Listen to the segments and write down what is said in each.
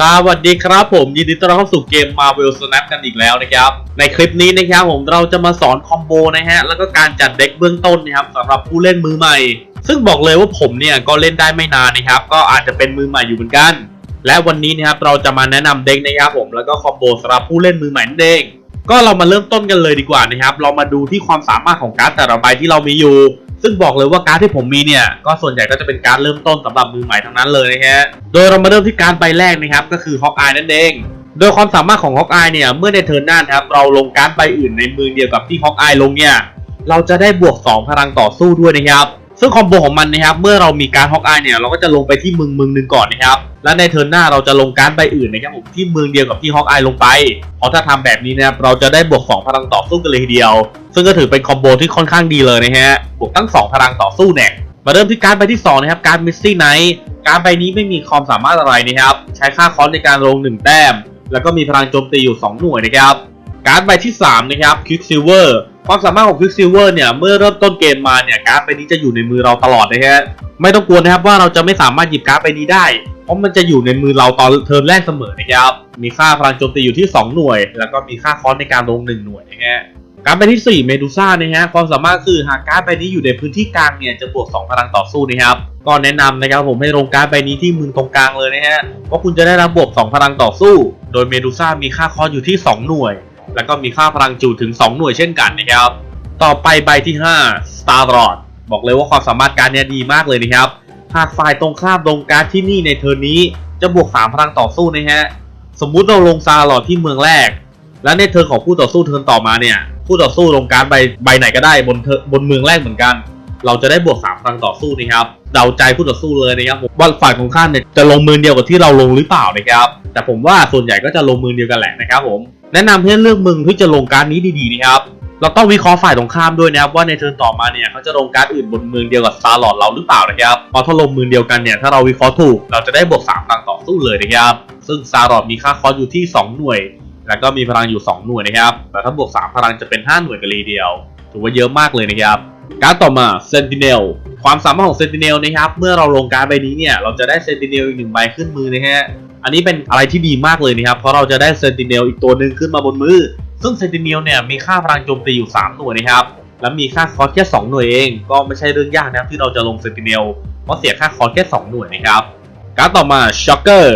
สวัสดีครับผมยินดีต้อนรับเข้าสู่เกม Marvel Snap กันอีกแล้วนะครับ ในคลิปนี้นะครับผมเราจะมาสอนคอมโบนะฮะ แล้วก็การจัดเด็กเบื้องต้นนะครับสำหรับผู้เล่นมือใหม่ ซึ่งบอกเลยว่าผมเนี่ยก็เล่นได้ไม่นานนะครับ ก็อาจจะเป็นมือใหม่อยู่เหมือนกัน และวันนี้นะครับเราจะมาแนะนำเด็กนะครับผมแล้วก็คอมโบสำหรับผู้เล่นมือใหม่นั่นเองก็เรามาเริ่มต้นกันเลยดีกว่านะครับ เรามาดูที่ความสามารถของการ์ดแต่ละใบที่เรามีอยู่ ซึ่งบอกเลยว่าการ์ดที่ผมมีเนี่ยก็ส่วนใหญ่ก็จะเป็นการเริ่มต้นสำหรับมือใหม่ทั้งนั้นเลยนะฮะโดยเรามาเริ่มที่การดใบแรกนะครับก็คือฮอกอายนั่นเองโดยความสามารถของฮอกอายเนี่ยเมื่อในเทิร์นหน้านะครับเราลงการดใบอื่นในมือเดียวกับที่ฮอกอายลงเนี่ยเราจะได้บวก 2 พลังต่อสู้ด้วยนะครับ ซึ่งคอมโบของมันนะครับเมื่อเรามีการฮอกอายเนี่ยเราก็จะลงไปที่เมืองเมืองหนึ่งก่อนนะครับและในเทิร์นหน้าเราจะลงการดใบอื่นนะครับผมที่เมืองเดียวกับที่ฮอกอายลงไปเพราะถ้าทำแบบนี้นะครับเราจะได้บวก 2 พลังต่อสู้กันเลยทีเดียว ซึ่งก็ถือเป็นคอมโบที่ค่อนข้างดีเลยนะฮะบวกตั้ง 2 พลังต่อสู้แน่มาเริ่มที่การดใบที่2นะครับการมิสซี่ไนท์การดใบนี้ไม่มีความสามารถอะไรนะครับใช้ค่าคอสในการลง 1 แต้ม แล้วก็มีพลังโจมตีอยู่ 2 หน่วยนะครับการ์ดใบที่3นะครับคิกซิลเวอร์ ความสามารถของควิกซิลเวอร์เนี่ยเมื่อเริ่มต้นเกมมาเนี่ยการ์ดใบนี้จะอยู่ในมือเราตลอดนะฮะไม่ต้องกลัวนะครับว่าเราจะไม่สามารถหยิบการ์ดใบนี้ได้ เพราะมันจะอยู่ในมือเราตอนเทิร์นแรกเสมอนะครับมีค่าพลังโจมตีอยู่ที่ 2 หน่วย แล้วก็มีค่าคอสในการลง 1 หน่วยนะฮะการ์ดใบที่4เมดูซ่านะฮะความสามารถคือหากการ์ดใบนี้อยู่ในพื้นที่กลางเนี่ยจะบวก 2 พลังต่อสู้นะครับก็แนะนำนะครับผมให้ลงการ์ดใบนี้ที่มือตรงกลางเลยนะฮะเพราะคุณจะได้รับบวก 2 พลังต่อสู้ โดยเมดูซ่ามีค่าคอสอยู่ที่ 2 หน่วย แล้วก็มีค่าพลังจูดถึง 2 หน่วยเช่นกันนะครับ ต่อไปใบที่ 5 Star Lord บอกเลยว่าความสามารถการเนี้ยดีมากเลยนะครับ หากฝ่ายตรงข้ามลงการดที่นี่ในเทิร์นนี้จะบวก 3 พลังต่อสู้นะฮะ สมมุติเราลงซาลอดที่เมืองแรก และในเทิร์ของผู้ต่อสู้เทิร์ต่อมาเนี่ย ผู้ต่อสู้ลงการดใบใบไหนก็ได้บนเทิร์บนเมืองแรกเหมือนกัน เราจะได้บวก 3 พลังต่อสู้นะครับเดาใจผู้ต่อสู้เลยนะครับผมว่าฝ่ายของข้ามเนี่ยจะลงมือเดียวกับที่เราลงหรือเปล่านะครับ แต่ผมว่าส่วนใหญ่ก็จะลงมือเดียวกันแหละนะครับผม แนะนำให้เลือกมึงที่จะลงการดนี้ดีๆนะครับ เราต้องวิเคราะห์ฝ่ายตรงข้ามด้วยนะครับว่าในเทิร์นต่อมาเนี่ยเขาจะลงการดอื่นบนเมืองเดียวกับซาร์ลอดเราหรือเปล่านะครับเพราะถ้าลงเมืองเดียวกันเนี่ยถ้าเราวิเคราะห์ถูกเราจะได้บวก3พลังต่อสู้เลยนะครับซึ่งซาร์ลอดมีค่าคอสอยู่ที่ 2 หน่วย แล้วก็มีพลังอยู่ 2 หน่วยนะครับแต่ถ้าบวก 3 พลังจะเป็น 5 หน่วยกันเลยทีเดียวถือว่าเยอะมากเลยนะครับ การดต่อมา Sentinel ความสามารถของ Sentinel นะครับ เมื่อเราลงการดใบนี้เนี่ย เราจะได้ Sentinel อีกหนึ่งใบขึ้นมือนะฮะ อันนี้เป็นอะไรที่ดีมากเลยนะครับ เพราะเราจะได้ Sentinel อีกตัวหนึ่งขึ้นมาบนมือ ซึ่ง Sentinel เนี่ยมีค่าพลังโจมตีอยู่ 3 หน่วยนะครับ และมีค่าคอสแค่ 2 หน่วยเอง ก็ไม่ใช่เรื่องยากนะครับที่เราจะลง Sentinel เพราะเสียค่าคอสแค่ 2 หน่วยนะครับ การดต่อมา Shocker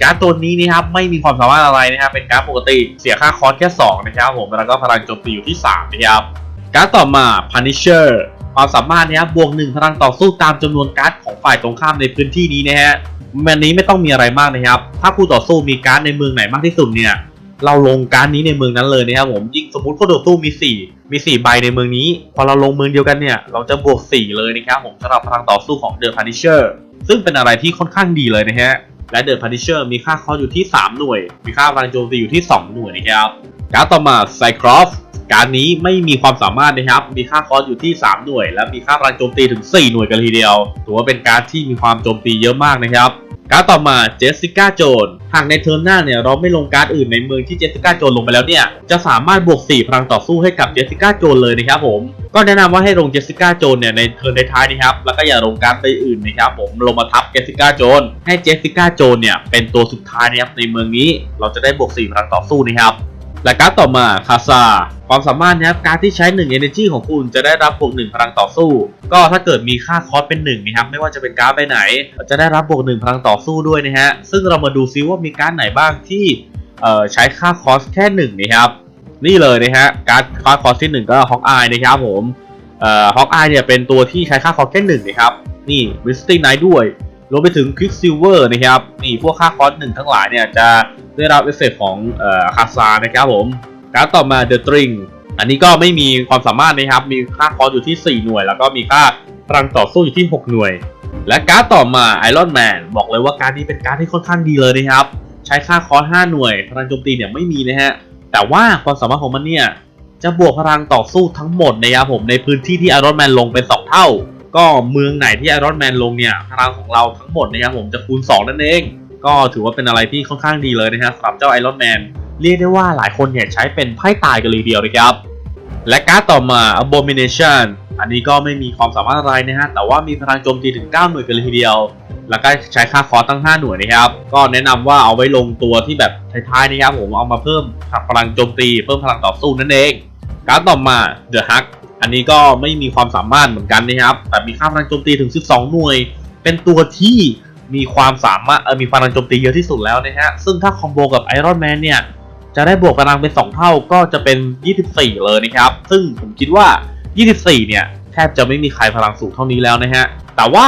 การ์ดตัวนี้นะครับไม่มีความสามารถอะไรนะครับเป็นการ์ดปกติเสียค่าคอสแค่2นะครับผมแล้วก็พลังโจมตีอยู่ที่3นะครับ การ์ดต่อมา Punisher ความสามารถนะครับบวกหนึ่งพลังต่อสู้ตามจำนวนการ์ดของฝ่ายตรงข้ามในพื้นที่นี้นะฮะมันนี้ไม่ต้องมีอะไรมากนะครับ ถ้าคู่ต่อสู้มีการ์ดในเมืองไหนมากที่สุดเนี่ย เราลงการ์ดนี้ในเมืองนั้นเลยนะครับผม ยิ่งสมมติคู่ต่อสู้มี 4 มี 4 ใบในเมืองนี้ พอเราลงเมืองเดียวกันเนี่ย เราจะบวก 4 เลยนะครับผมสำหรับพลังต่อสู้ของ The Punisher ซึ่งเป็นอะไรที่ค่อนข้างดีเลยนะฮะและ The Punisher มีค่าคอสอยู่ที่ 3 หน่วย มีค่าพลังโจมตีอยู่ที่ 2 หน่วยนะครับ การดต่อมา Cyclops การนี้ไม่มีความสามารถนะครับ มีค่าคอสอยู่ที่ 3 หน่วย และมีค่าพลังโจมตีถึง 4 หน่วยกันทีเดียวถือว่าเป็นการที่มีความโจมตีเยอะมากนะครับ การต่อมาเจสสิก้าโจนหากในเทิร์นหน้าเนี่ยเราไม่ลงการ์ดอื่นในเมืองที่เจสสิก้าโจนลงไปแล้วเนี่ย จะสามารถบวก 4 พลังต่อสู้ให้กับเจสสิก้าโจนเลยนะครับผม ก็แนะนำว่าให้ลงเจสสิก้าโจนเนี่ยในเทิร์นท้ายนะครับ แล้วก็อย่าลงการ์ดไปอื่นนะครับผม ลงมาทับเจสสิก้าโจนให้เจสสิก้าโจนเนี่ยเป็นตัวสุดท้ายนะครับในเมืองนี้ เราจะได้บวก 4 พลังต่อสู้นะครับ และการ์ดต่อมาคาซาความสามารถนะครับการดที่ใช้ 1 Energy ของคุณจะได้รับบวก1พลังต่อสู้ ก็ถ้าเกิดมีค่าคอสเป็น1นะครับไม่ว่าจะเป็นการ์ดใบไหน จะได้รับบวก1พลังต่อสู้ด้วยนะฮะซึ่งเรามาดูซิว่ามีการ์ดไหนบ้างที่ใช้ค่าคอสแค่1นะครับนี่เลยนะฮะการ์ดค่าคอสที่ 1 ก็ฮอกอายนะครับผมฮอกอายเนี่ยเป็นตัวที่ใช้ค่าคอสแค่1นะครับนี่วิสตี้ไนท์ด้วย รวมไปถึงควิกซิลเวอร์นะครับนี่พวกค่าคอสหนึ่งทั้งหลายเนี่ยจะได้รับเอฟเฟกของเอ่อคาซานะครับผมการดต่อมา The String อันนี้ก็ไม่มีความสามารถนะครับ มีค่าคอสอยู่ที่ 4 หน่วย แล้วก็มีค่าพลังต่อสู้อยู่ที่ 6 หน่วย และการ์ดต่อมา Iron Man บอกเลยว่าการนี้เป็นการที่ค่อนข้างดีเลยนะครับ ใช้ค่าคอส5หน่วย พลังโจมตีเนี่ยไม่มีนะฮะ แต่ว่าความสามารถของมันเนี่ย จะบวกพลังต่อสู้ทั้งหมดนะครับผมในพื้นที่ที่ Iron Man ลงเป็น 2 เท่า ก็เมืองไหนที่ Iron Man ลงเนี่ยพลังของเราทั้งหมดนะครับผมจะคูณ 2 นั่นเอง ก็ถือว่าเป็นอะไรที่ค่อนข้างดีเลยนะครับสำหรับเจ้า Iron Man เรียกได้ว่าหลายคนเนี่ยใช้เป็นไพ่ตายกันเลยเดียวนะครับ และการ์ดต่อมา Abomination อันนี้ก็ไม่มีความสามารถอะไรนะฮะ แต่ว่ามีพลังโจมตีถึง 9 หน่วยกันเลยทีเดียว แล้วก็ใช้ค่าคอร์ตั้ง 5 หน่วยนะครับ ก็แนะนำว่าเอาไว้ลงตัวที่แบบท้ายๆนะครับผมเอามาเพิ่มพลังโจมตี เพิ่มพลังต่อสู้นั่นเอง การดต่อมา The Hug อันนี้ก็ไม่มีความสามารถเหมือนกันนะครับ แต่มีค่าพลังโจมตีถึง 12 หน่วย เป็นตัวที่มีความสามารถเออมีพลังโจมตีเยอะที่สุดแล้วนะฮะ ซึ่งถ้าคอมโบกับไอรอนแมนเนี่ย จะได้บวกพลังเป็น 2 เท่าก็จะเป็น 24 เลยนะครับ ซึ่งผมคิดว่า 24 เนี่ย แทบจะไม่มีใครพลังสูงเท่านี้แล้วนะฮะ แต่ว่า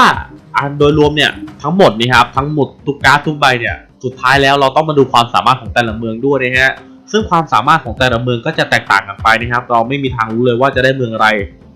อันโดยรวมเนี่ยทั้งหมดนี่ครับทั้งหมดทุกการ์ดทุกใบเนี่ยสุดท้ายแล้วเราต้องมาดูความสามารถของแต่ละเมืองด้วยนะฮะ ซึ่งความสามารถของแต่ละเมืองก็จะแตกต่างกันไปนะครับ เราไม่มีทางรู้เลยว่าจะได้เมืองอะไร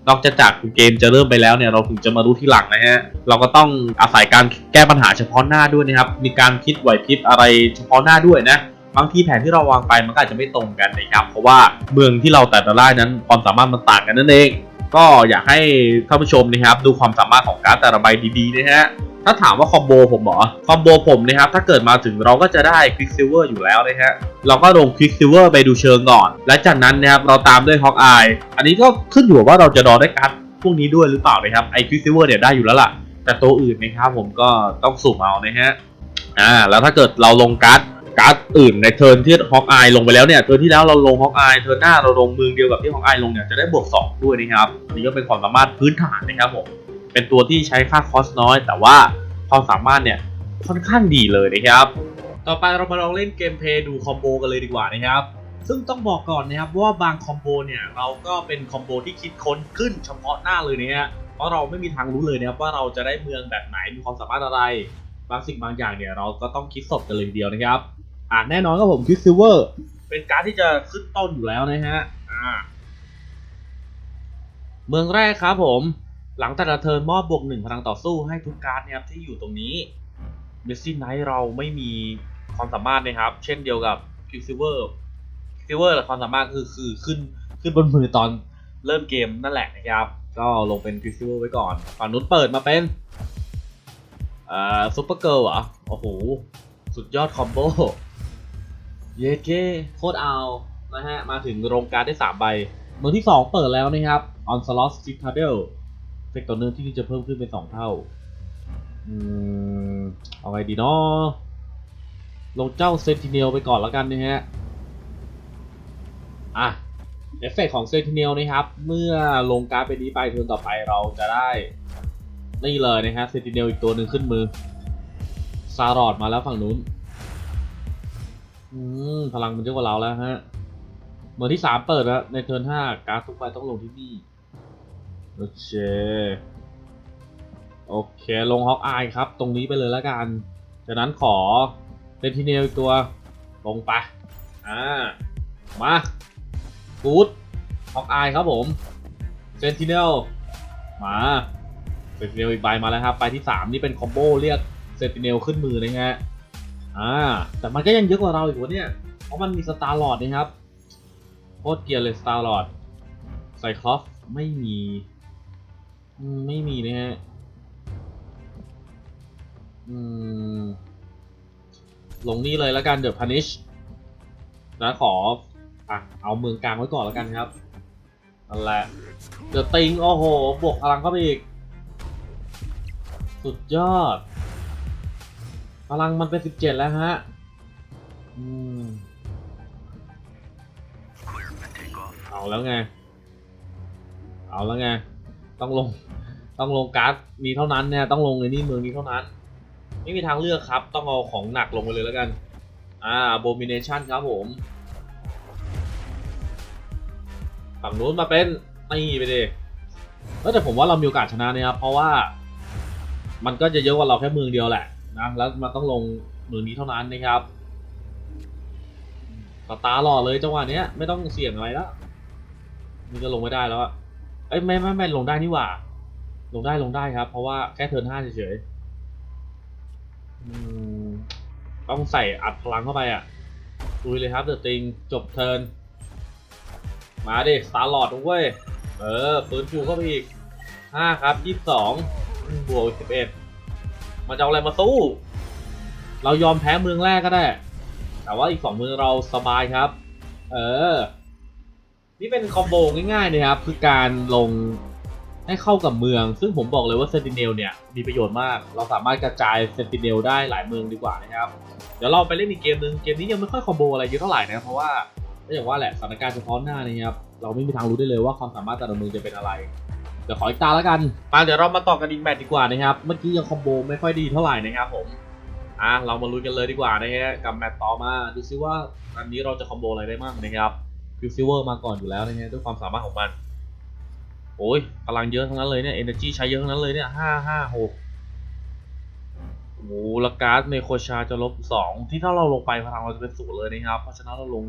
นอกจากเกมจะเริ่มไปแล้วเนี่ยเราถึงจะมารู้ที่หลังนะฮะ เราก็ต้องอาศัยการแก้ปัญหาเฉพาะหน้าด้วยนะครับ มีการคิดไหวพริบอะไรเฉพาะหน้าด้วยนะบางทีแผนที่เราวางไปมันก็อาจจะไม่ตรงกันนะครับ เพราะว่าเมืองที่เราแต่ละได้นั้นความสามารถมันต่างกันนั่นเอง ก็อยากให้ท่านผู้ชมนะครับ ดูความสามารถของการ์ดแต่ละใบดีๆนะฮะ ถ้าถามว่าคอมโบผมเหรอคอมโบผมนะครับถ้าเกิดมาถึงเราก็จะได้ควิกซิลเวอร์อยู่แล้วนะฮะเราก็ลงควิกซิลเวอร์ไปดูเชิงก่อน และจากนั้นนะครับเราตามด้วยฮอกอายอันนี้ก็ขึ้นอยู่กับว่าเราจะดอได้การ์ดพวกนี้ด้วยหรือเปล่านะครับไอควิกซิลเวอร์เนี่ยได้อยู่แล้วล่ะ แต่ตัวอื่นนะครับผมก็ต้องสุ่มเอานะฮะอ่าแล้วถ้าเกิดเราลงการ์ดการ์ดอื่นในเทิร์นที่ฮอกอายลงไปแล้วเนี่ยเทิร์นที่แล้วเราลงฮอกอายเทิร์นหน้าเราลงมือเดียวกับที่ฮอกอายลงเนี่ยจะได้บวก2ด้วยนะครับอันนี้ก็เป็นความสามารถพื้นฐานนะครับผม เป็นตัวที่ใช้ค่าคอสน้อย แต่ว่าความสามารถเนี่ยค่อนข้างดีเลยนะครับ ต่อไปเรามาลองเล่นเกมเพย์ดูคอมโบกันเลยดีกว่านะครับ ซึ่งต้องบอกก่อนนะครับว่าบางคอมโบเนี่ยเราก็เป็นคอมโบที่คิดค้นขึ้นเฉพาะหน้าเลยเนี่ยเพราะเราไม่มีทางรู้เลยนะครับว่าเราจะได้เมืองแบบไหนมีความสามารถอะไร บางสิ่งบางอย่างเนี่ยเราก็ต้องคิดสดกันเลยเดียวนะครับ อ่าแน่นอนครับผมคิดซิลเวอร์เป็นการที่จะขึ้นต้นอยู่แล้วนะฮะอ่าเมืองแรกครับผม หลังแต่ละเทิร์นมอบบวกหนึ่งพลังต่อสู้ให้ทุกการ์ดนะครับที่อยู่ตรงนี้เมสซี่ไนท์เราไม่มีความสามารถนะครับ เช่นเดียวกับคิวซิเวอร์ซิเวอร์ความสามารถคือคือขึ้นขึ้นบนมือตอนเริ่มเกมนั่นแหละนะครับ ก็ลงเป็นคิวซิเวอร์ไว้ก่อน ฝั่งนู้นเปิดมาเป็นอ่าซุปเปอร์เกิร์ลเหรอโอ้โห สุดยอดคอมโบเยเก้โคตรเอานะฮะ มาถึงโรงการได้ 3 ใบเมืองที่ 2 เปิดแล้วนะครับ On Slot Citadel เเฟกตัวเนื้อที่จะเพิ่มขึ้นเป็น2เท่า อืม เอาไงดีเนาะลงเจ้าเซนติเนลไปก่อนแล้วกันนะฮะ อะ เอฟเฟกของเซนติเนลนะครับ เมื่อลงการ์ดไปนี้ไปเทิร์นต่อไปเราจะได้ นี่เลยนะฮะเซนติเนลอีกตัวหนึ่งขึ้นมือ ซารอดมาแล้วฝั่งนู้น อืม พลังมันเยอะกว่าเราแล้วฮะ เมือที่สามเปิดแล้วในเทิร์นห้าการ์ดทุกใบต้องลงที่นี่ โอเค โอเค ลงฮอกอายครับ ตรงนี้ไปเลยแล้วกัน จากนั้นขอเซนติเนลอีกตัว ลงไป อ่า มากูดฮอกอายครับผมเซนติเนลมาเซนติเนลอีกใบมาแล้วครับใบที่สามนี่เป็นคอมโบเรียกเซนติเนลขึ้นมือนะฮะอ่าแต่มันก็ยังเยอะกว่าเราอีกวะเนี่ย เพราะมันมีสตาร์ลอดนะครับโคตรเกลียร์เลยสตาร์ลอดไซคลอฟไม่มี ไม่มีนะฮะอืมลงนี่เลยแล้วกันเดอะพันิชนะขออะเอาเมืองกลางไว้ก่อนแล้วกันครับนั่นแหละเดอะติงโอ้โห บวกพลังเข้าไปอีก สุดยอด พลังมันเป็นสิบเจ็ดแล้วฮะ อืม เอาแล้วไง เอาแล้วไง ต้องลง ต้องลงการ์ดนี้เท่านั้นเนี่ยต้องลงในนี่เมืองนี้เท่านั้น ไม่มีทางเลือกครับ ต้องเอาของหนักลงไปเลยแล้วกัน อ่า abomination ครับผม ฝั่งนู้นมาเป็นนี่ไปดิเออแต่ผมว่าเรามีโอกาสชนะเนะครับเพราะว่า มันก็จะเยอะกว่าเราแค่เมืองเดียวแหละนะแล้วมันต้องลงเมืองนี้เท่านั้นนะครับตาร์หล่อเลยจังหวะเนี้ยไม่ต้องเสี่ยงอะไรแล้วนี่ก็ลงไม่ได้แล้วอะ เอ้ยไม่ไม่ไม่ลงได้นี่หว่า ลงได้ลงได้ครับ เพราะว่าแค่เทิร์นห้าเฉยๆต้องใส่อัดพลังเข้าไปอะลุยเลยครับเดอะติงจบเทิร์นมาดิสตาร์ลอดเว้ย เออปืนฟูเข้าไปอีกห้าครับยี่สิบสองบวกสิบเอ็ดมาจะเอาอะไรมาสู้ เรายอมแพ้เมืองแรกก็ได้ แต่ว่าอีกสองเมืองเราสบายครับ เออ นี่เป็นคอมโบง่ายๆนะครับคือการลงให้เข้ากับเมือง ซึ่งผมบอกเลยว่าเซนติเนลเนี่ยมีประโยชน์มาก เราสามารถกระจายเซนติเนลได้หลายเมืองดีกว่านะครับ เดี๋ยวเราไปเล่นอีกเกมหนึ่งเกมนี้ยังไม่ค่อยคอมโบอะไรเยอะเท่าไหร่นะเพราะว่าก็อย่างว่าแหละสถานการณ์เฉพาะหน้านะครับเราไม่มีทางรู้ได้เลยว่าความสามารถแต่ละเมืองจะเป็นอะไรเดี๋ยวขออีกตาแล้วกันมาเดี๋ยวเรามาต่อกันอีกแมตช์ดีกว่านะครับเมื่อกี้ยังคอมโบไม่ค่อยดีเท่าไหร่นะครับผมอะเรามาลุยกันเลยดีกว่านะฮะกับแมตช์ต่อมาดูซิว่าอันนี้เราจะคอมโบอะไรได้บ้างนะครับ ฟิวซิเวอร์มาก่อนอยู่แล้วนะฮะด้วยความสามารถของมันโอ้ยพลังเยอะทั้งนั้นเลยเนี่ย energy ใช้เยอะทั้งนั้นเลยเนี่ยห้าห้าหกโอ้โหลวการ์ดเนโคชาจะลบสองที่ถ้าเราลงไปพลังเราจะเป็นศูนย์เลยนะครับ เพราะฉะนั้นเราลง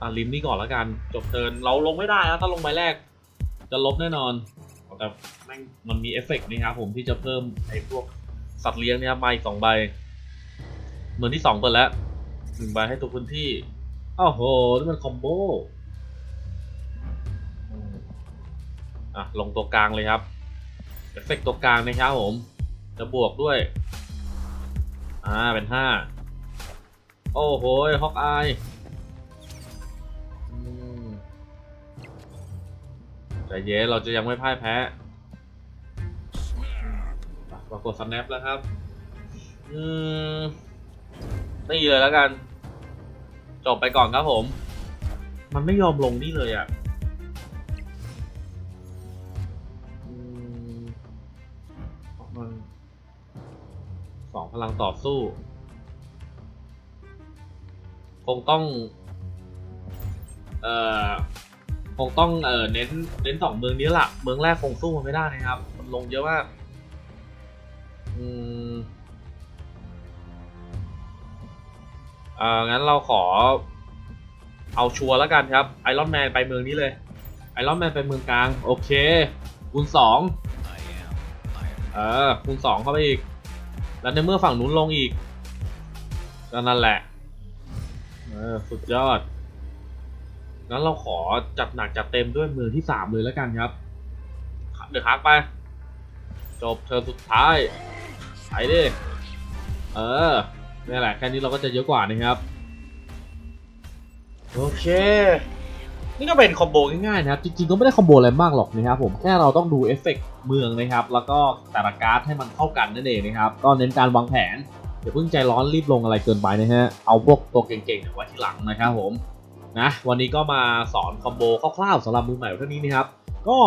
อ่าลิมนี่ก่อนแล้วกัน จบเทิร์นเราลงไม่ได้นะถ้าลงใบแรก จะลบแน่นอน แต่แม่งมันมีเอฟเฟกต์นะครับผมที่จะเพิ่มไอ้พวกสัตว์เลี้ยงเนี่ยมาอีกสองใบเหมือนที่สองเปิดแล้วหนึ่งใบให้ตัวพื้นที่ อ้าวโหนี่มันคอมโบอะลงตัวกลางเลยครับเอฟเฟกตัวกลางนะครับผม จะบวกด้วย อ่า เป็นห้า โอ้โหฮอกอายใจเย็นเราจะยังไม่พ่ายแพ้ปรากฏสแนปแล้วครับ อืมนี่เลยแล้วกัน จบไปก่อนครับผม มันไม่ยอมลงนี่เลยอะ่ะมันสองพลังต่อสู้ คงต้อง เอ่อ คงต้อง เอ่อ เน้น เน้นสองเมืองนี้หละเมืองแรกคงสู้มันไม่ได้นะครับ มันลงเยอะมาก อืม เอ่างั้นเราขอ เอาชัวร์แล้วกันครับไอรอนแมนไปเมืองนี้เลยไอรอนแมนไปเมืองกลาง โอเคคูณสองเออคูณสองเข้าไปอีก แล้วในเมื่อฝั่งนู้นลงอีกก็นั่นแหละเออสุดยอดงั้นเราขอจัดหนักจัดเต็มด้วยเมืองที่สามเลยแล้วกันครับเดี๋ยวคักไป จบเธอสุดท้ายไปดิเออ นี่แหละแค่นี้เราก็จะเยอะกว่านะครับ โอเค นี่ก็เป็นคอมโบง่ายๆนะครับ จริงๆก็ไม่ได้คอมโบอะไรมากหรอกนะครับผม แค่เราต้องดูเอฟเฟกต์เมืองนะครับ แล้วก็แต่ละการ์ดให้มันเข้ากันนั่นเองนะครับ ก็เน้นการวางแผนอย่าเพิ่งใจร้อนรีบลงอะไรเกินไปนะฮะ เอาพวกตัวเก่งๆไว้ที่หลังนะครับผม นะ วันนี้ก็มาสอนคอมโบคร่าวๆสำหรับมือใหม่เท่านี้นะครับ ก็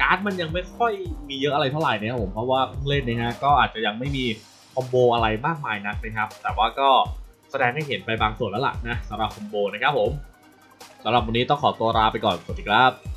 การ์ดมันยังไม่ค่อยมีเยอะอะไรเท่าไหร่นะครับผม เพราะว่าเพิ่งเล่นนะฮะ ก็อาจจะยังไม่มี คอมโบอะไรมากมายนักนะครับ แต่ว่าก็แสดงให้เห็นไปบางส่วนแล้วล่ะนะสำหรับคอมโบนะครับผมสำหรับวันนี้ต้องขอตัวลาไปก่อนสวัสดีครับ